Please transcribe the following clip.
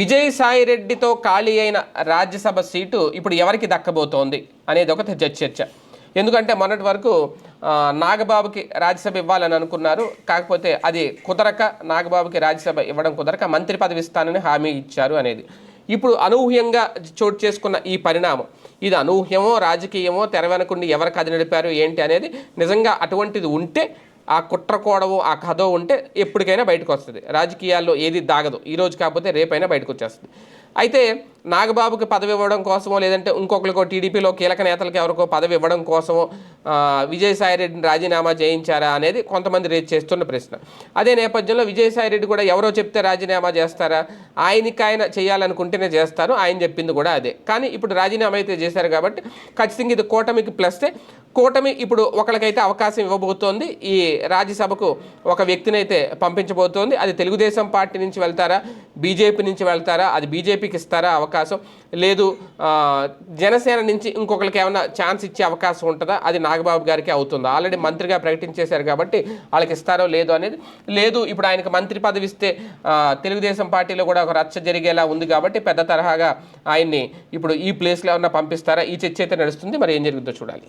విజయసాయి రెడ్డితో ఖాళీ అయిన రాజ్యసభ సీటు ఇప్పుడు ఎవరికి దక్కబోతోంది అనేది ఒక చర్చ చర్చ. ఎందుకంటే మొన్నటి వరకు నాగబాబుకి రాజ్యసభ ఇవ్వాలని అనుకున్నారు. కాకపోతే అది కుదరక నాగబాబుకి రాజ్యసభ ఇవ్వడం కుదరక మంత్రి పదవి ఇస్తానని హామీ ఇచ్చారు అనేది. ఇప్పుడు అనూహ్యంగా చోటు చేసుకున్న ఈ పరిణామం ఇది అనూహ్యమో రాజకీయమో తెర వెనకుండి ఎవరు కథ నడిపారు ఏంటి అనేది నిజంగా అటువంటిది ఉంటే ఆ కుట్రకోడవు ఆ కథ ఉంటే ఎప్పటికైనా బయటకు వస్తుంది రాజకీయాల్లో ఏది దాగదు. ఈ రోజు కాకపోతే రేపైనా బయటకు వచ్చేస్తుంది అయితే నాగబాబుకి పదవి ఇవ్వడం కోసమో లేదంటే ఇంకొకరికో టీడీపీలో కీలక నేతలకు ఎవరికో పదవి ఇవ్వడం కోసమో విజయసాయిరెడ్డిని రాజీనామా చేయించారా అనేది కొంతమంది రేజ్ చేస్తున్న ప్రశ్న. అదే నేపథ్యంలో విజయసాయిరెడ్డి కూడా ఎవరో చెప్తే రాజీనామా చేస్తారా? ఆయనకి ఆయన చేయాలనుకుంటేనే చేస్తారు. ఆయన చెప్పింది కూడా అదే. కానీ ఇప్పుడు రాజీనామా అయితే చేశారు కాబట్టి ఖచ్చితంగా ఇది కూటమికి ప్లస్తే కూటమి ఇప్పుడు ఒకరికైతే అవకాశం ఇవ్వబోతోంది. ఈ రాజ్యసభకు ఒక వ్యక్తిని అయితే పంపించబోతోంది. అది తెలుగుదేశం పార్టీ నుంచి వెళ్తారా? బీజేపీ నుంచి వెళ్తారా? అది బీజేపీకి ఇస్తారా అవకాశం? లేదు జనసేన నుంచి ఇంకొకరికి ఏమైనా ఛాన్స్ ఇచ్చే అవకాశం ఉంటుందా? అది నాగబాబు గారికి అవుతుందా. ఆల్రెడీ మంత్రిగా ప్రకటించేశారు కాబట్టి వాళ్ళకి ఇస్తారో లేదో అనేది లేదు. ఇప్పుడు ఆయనకు మంత్రి పదవి ఇస్తే తెలుగుదేశం పార్టీలో కూడా ఒక రచ్చ జరిగేలా ఉంది కాబట్టి పెద్ద తరహాగా ఆయన్ని ఇప్పుడు ఈ ప్లేస్లో ఏమన్నా పంపిస్తారా? ఈ చర్చ అయితే నడుస్తుంది. మరి ఏం జరుగుతుందో చూడాలి.